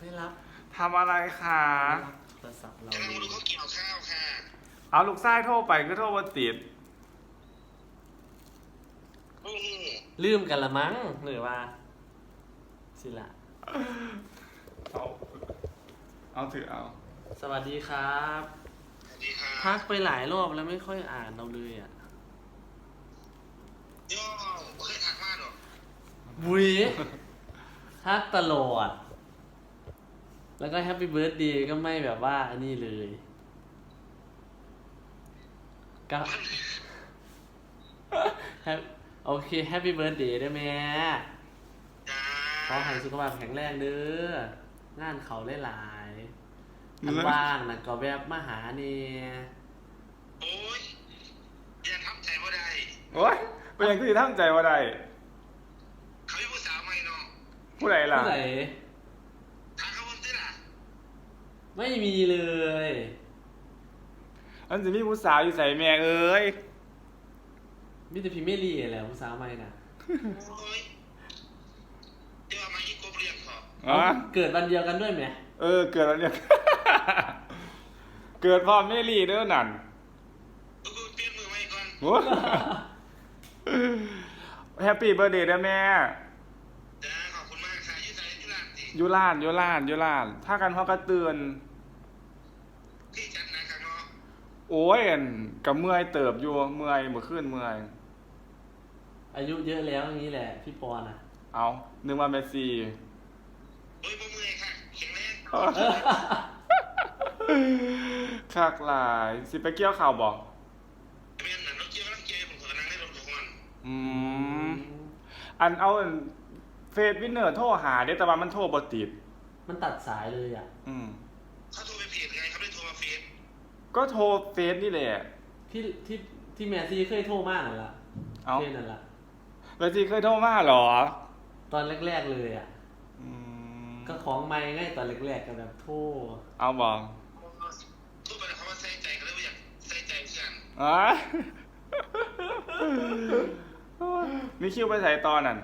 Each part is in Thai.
ไม่รับทำอะไรคะไม่รับโทรศัพท์เรากำลังมาดูเขาเกี่ยวข้าวค่ะ เอาลูกไส้โทรไปก็โทรมาติดโอ้โหลืมกันละมั้งหรือว่า สิละ เอา เอาถือเอา สวัสดีครับ สวัสดีค่ะทักไปหลายรอบแล้วไม่ค่อยอ่านเราเลยอะย่อเคยทักมาหรอบุยทักตลอด แล้วก็แฮปปี้เบิร์ดดีก็ไม่แบบว่าอันนี้เลยก็แฮปโอเคแฮปปี้เบิร์ดเดย์ได้ไหมจ้าขอให้สุขภาพแข็งแรงเด้องานเขาหลายๆอันเลิศว่างนะก็แวบมาหาเนี่ยโอ้ยยังทำใจว่าได้โอ้ยเป็นอย่างที่ทั้งใจว่าได้เขาเป็นผู้สาวใหม่เนาะผู้ใดล่ะผู้ไหน ทักเขาคนที่ล่ะ ไม่มีเลย อันจะมีผู้สาวอยู่ใส่แม่เอ้ยมิแต่พิมเมลี่แหละผู้สาวใหม่น่ะโอ้ยเดี๋ยวเอามายี่กบเรียกเขาอ๋อเกิดวันเดียวกันด้วยไหมเออ เกิดอะไรเนี่ย เกิดพ่อแม่ลีเด้อนั่นเออเปลี่ยนมือใหม่ก่อนโอ้แฮปปี้เบ t ร์ a เดย์นะแม่ ยุลานอยุลานอยุลาน ถ้ากันพอกระเตือนที่จัดนะครับเนาะโอ้ยอั่นกับเมื่อยเติบอยู่เมื่อยเมื่อคืนเมื่อย อายุเยอะแล้วอย่างนี้แหละ พี่ปอนอะ เอานึกว่าเมสซี่โอ้ยบ่เมื่อยค่ะแข็งแรงคักหลาย สิไปเกี่ยวข่าวบอกเมียนน่ะรถเกี่ยวกำลังเกี่ยวผมกำลังได้รถทุกวันอืม อันเอาอัน เฟซวินเนอร์โทรหาเด้แต่ว่ามันโทรบ่ติดมันตัดสายเลยอะ อืม เขาโทรไปเพจไงเขาไม่ได้โทรมาเฟซก็โทรเฟซนี่แหละ ที่ที่ที่แมซี่เคยโทรมากนั่นละเอ้า เช่นนั่นละแล้วจีเคยโทรมาเหรอ ตอนแรก ๆ เลยอะ อืมก็ของไม่ง่ายตอนแรกๆกันแบบโทรเอาบอกทุกคนเขาว่าใส่ใจเขาเลยว่าอยากใส่ใจเพื่อนอ๋อมีคิวไปใส่ตอนนั่น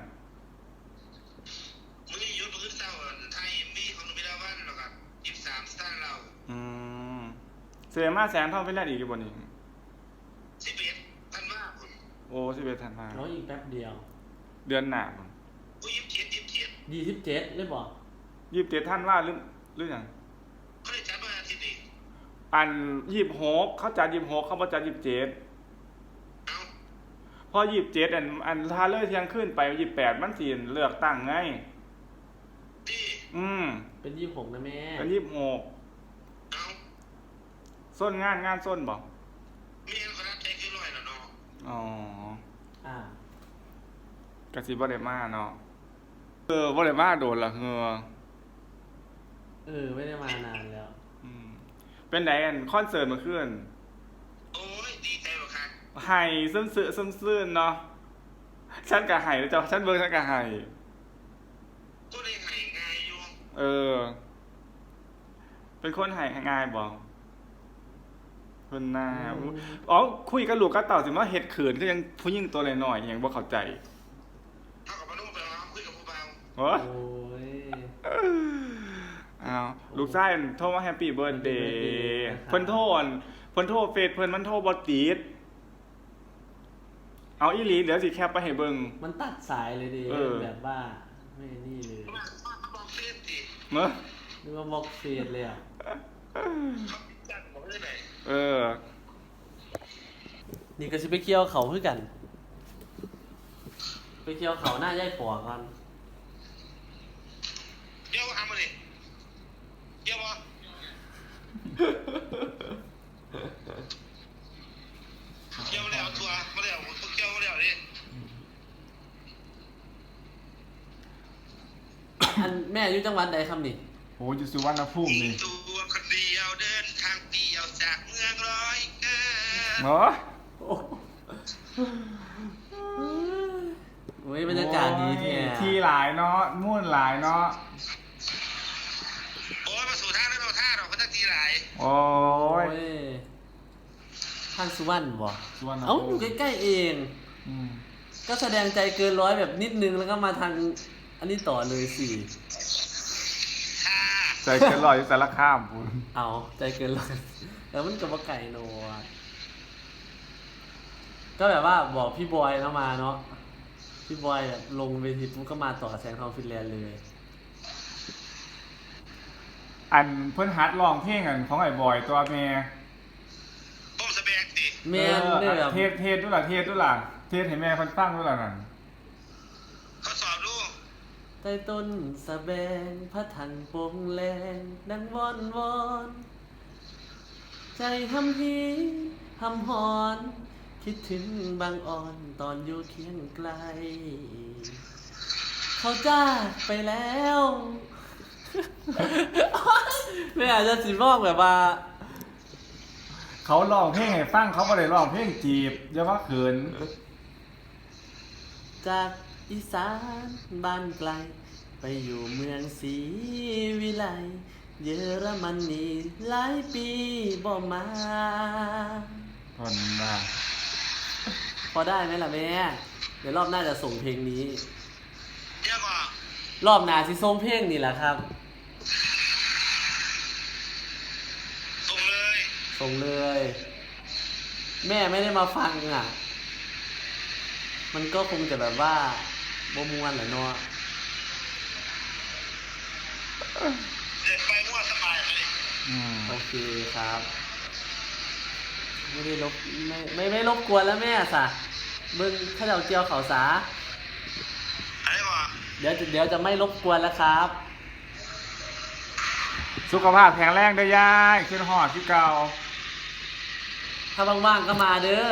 เสียมาแสนเท่าเป็นแรกอีกกี่บนนี้ สิบเอ็ดพันว่าผมโอ้สิบเอ็ดธันวาน้อยอีกแป๊บเดียวเดือนหน้าอุ้ยยี่สิบเจ็ดยี่สิบเจ็ดยี่สิบเจ็ดเลยบอกยี่สิบเจ็ดท่านว่าหรือหรือยังเขาได้จัดมาอาทิตย์นี้อันยี่สิบหกเขาจัดยี่สิบหกเขาบอกจัดยี่สิบเจ็ดเอ้าพอยี่สิบเจ็ดอันอันถ้าเลิกเที่ยงขึ้นไปยี่สิบแปดมันสีเลือกตั้งไง ดีอืมเป็นยี่สิบหกนะแม่เป็นยี่สิบหกเอ้า ส้นงานงานส้นบอกเมียนเขารับใจขึ้นร้อยแล้วเนาะอ๋ออ่ากระซิบบริมาเนาะเออบริมาโดนละเหงอเออไม่ได้มานานแล้ว อืมเป็นไหนอันคอนเสิร์ตเมื่อคืนโอ้ยดีใจหรอครับไห้ซึ้งซื่อซึ้งซื่นเนาะฉันกะไห้แล้วจ้ะฉันเบิ่งฉันกะไห้ก็ได้หายง่ายอยู่เออ เป็นคนไห้ง่ายบอก เพิ่นหน้าอืมอ๋อคุยกับลูกกับเต่าสิว่าเฮ็ดเขินก็ยังผู้หญิงตัวน้อยๆยังบ่เข้าใจเท่ากับมานุ่มไปแล้วคุยกับผู้เบาโอ้โอ้ยอ้าวลูกชายโทรมาแฮปปี้เบิร์ d เด Happy ย์ birthday นะครับเพิ่นโทรอั่นเพิ่นโทรเฟซเพิ่นมันโทรบ่ติดเอาอีหลีเดี๋ยวสิแคปไปให้เบิ่ง มันตัดสายเลยดิเออ แบบว่าไม่นี่เลยมาบอกเฟซดิเนาะนึกว่าบล็อกเฟซเลยอะเขาจัดบอกได้ไหน เออ นี่ก็สิไปเกี่ยวเขาคือกัน ไปเกี่ยวเขาหน้าย่ายปอก่อนเดี๋ยวทำมาดิเดี๋ยววะเดี๋ยวมาแล้วทัวร์มาแล้วเกี่ยวมาแล้วดิอันแม่อยู่จังหวัดใดครับนี่โหอยู่สุวรรณภูมิยินี่งตัวคนเดียว เดินทางเดียวจากเมืองร้อยเอ็ดเนาะโอ้ยบรรยากาศดีแท้ที่หลายเนาะมุ่นหลายเนาะโอ้ยมาสู่ท่าแล้วเราท่าเราก็ตั้งทีหลายโอ้โอ้ยยท่านสุวรรณบ่สุวรรณเอ้าอภูยู่มิใกล้ๆเอง อืมก็แสดงใจเกินร้อยแบบนิดนึงแล้วก็มาทางอันนี้ต่อเลยสิท ใจเกินร้อยอยู่สารคามพุ่นเอาใจเกินร้อยแล้วมันกับว่าไก่โนอะก็แบบว่าบอกพี่บอยเข้ามาเนาะพี่บอยแบบลงเวทีปุ๊บก็มาต่อแสงทองฟินแลนด์เลยอันเพิ่นฮัดร้องเพลงอันของไอ้บอยตัวแม่ต้มสะแบกติแม่นเนี่ยแบบเทศเทศด้วยล่ะเทศด้วยล่ะเทศให้แม่เพิ่นฟังด้วยล่ะนั่นเขาสอบดู ใต้ต้นสะแบงพระทันโปงแรงดังวอนวอน ใจทำพีทำหอน คิดถึงบางอ่อนตอนอยู่เคียงไกล เขาจากไปแล้วไม่อาจจะสิบอกแบบว่า เขาร้องเพลงให้ฟังเขาบ่ได้ร้องเพลงจีบอย่าว่าเขินจาก อีสานบ้านไกล ไปอยู่เมืองศรีวิไล เยอรมนีหลายปีบ่มาทนมาพอได้ไหมล่ะแม่ เดี๋ยวรอบหน้าจะส่งเพลงนี้ เดี๋ยวก่อนรอบหน้าสิส่งเพลงนี่แหละครับ ส่งเลยส่งเลย แม่ไม่ได้มาฟังอะ มันก็คงจะแบบว่า บ่มวนแหละเนาะเดินไปมั่วสบายเลยอืมโอเคครับ ไม่ได้รบไม่ไม่ไม่รบกวนแล้วแม่สะเบิ้งถ้าเราเจียวเขาสา อะไรก่อนเดี๋ยวจะเดี๋ยวจะไม่รบกวนแล้วครับ สุขภาพแข็งแรงเด้อยายขึ้นฮอดที่เก่าถ้าว่างๆก็มาเด้อ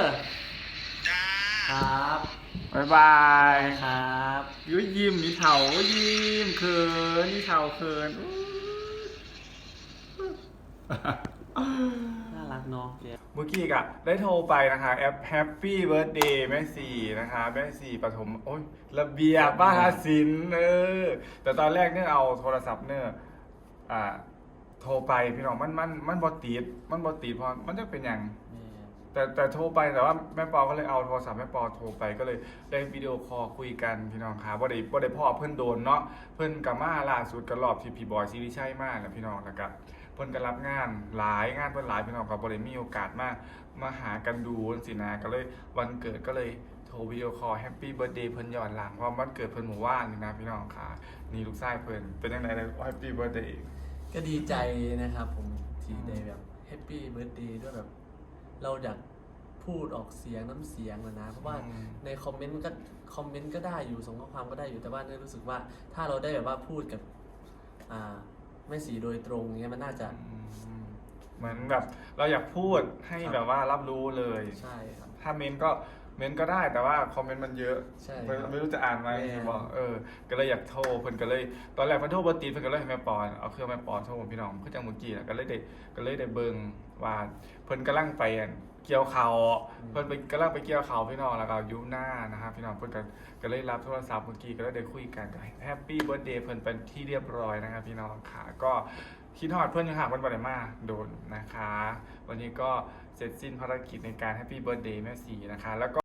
จ้า ครับ บ๊ายบายครับยุ้ยยิ้มมีเถายิ้มเขินมีเถาเขินอู้น่ารักเนาะเดี๋ยวเมื่อกี้กะได้โทรไปนะคะแอป Happy Birthday แม่สี่นะคะแม่สี่ปฐมโอ้ยระเบียบบ้านศิลป์เออแต่ตอนแรกเนี่ยเอาโทรศัพท์เนี่ยอ่าโทรไปพี่น้องมันมันมันบอติดมันบอติดเพราะมันจะเป็นอย่าง แต่แต่โทรไปแต่ว่าแม่ปอก็เลยเอาโทรศัพท์แม่ปอโทรไปก็เลยได้วิดีโอคอลคุยกันพี่น้องครับว่าได้ว่าได้พ่อเพื่อนโดนเนาะเพื่อนกับมาล่าสุดกันรอบที่พี่บอยซีรีส์ใช่มากนะพี่น้องนะครับเพื่อนก็รับงานหลายงานเพื่อนหลายพี่น้องครับบ่ได้มีโอกาสมากมาหากันดูสินะก็เลยวันเกิดก็เลยโทรวิดีโอคอลแฮปปี้เบิร์ดเดย์เพื่อนย้อนหลังเพราะวันเกิดเพื่อนหมู่ว่านนี่นะพี่น้องค่ะนี่ลูกชายเพื่อนเป็นยังไงเลยแฮปปี้เบิร์ดเดย์ก็ดีใจนะครับผมที่ได้แบบแฮปปี้เบิร์ดเดย์ด้วยแบบ เราอยากพูดออกเสียงน้ำเสียงนะนะ เพราะว่าอืม ในคอมเมนต์มันก็คอมเมนต์ก็ได้อยู่ส่งข้อความก็ได้อยู่แต่ว่าเนี่ยรู้สึกว่าถ้าเราได้แบบว่าพูดกับอ่าแม่สีโดยตรงเนี้ยมันน่าจะเหมือนแบบเราอยากพูดให้ครับ แบบว่ารับรู้เลย ใช่ครับ ถ้าเมนก็ เมนก็ได้แต่ว่าคอมเมนต์มันเยอะใช่ไม่ครับไม่รู้จะอ่านไหมแม่บอกเออ ก็เลยอยากโทรเพิ่นก็เลย ตอนแรกเพิ่นโทรบ่ติดเพิ่นก็เลยให้แม่ปอนเอาเครื่องแม่ปอนโทรพี่น้องคือจังเมื่อกี้น่ะก็เลยได้ก็เลยได้เบิ่งว่าเพิ่นกำลังไปอั่นเกี่ยวข้าวเพิ่นไปกำลังไปเกี่ยวข้าวพี่น้องแล้วก็อยู่หน้านะครับพี่น้องเพิ่นก็ก็เลยรับโทรศัพท์เมื่อกี้ก็เลยได้คุยกันก็แฮปปี้เบิร์ดเดย์เพิ่นเป็นที่เรียบร้อยนะครับพี่น้องค่ะก็คิดฮอดเพิ่นอยู่ค่ะเพิ่นบ่ได้มาโดนนะคะ วันนี้ก็เสร็จสิ้นภารกิจในการแฮปปี้เบิร์ดเดย์แม่สีนะคะแล้วก็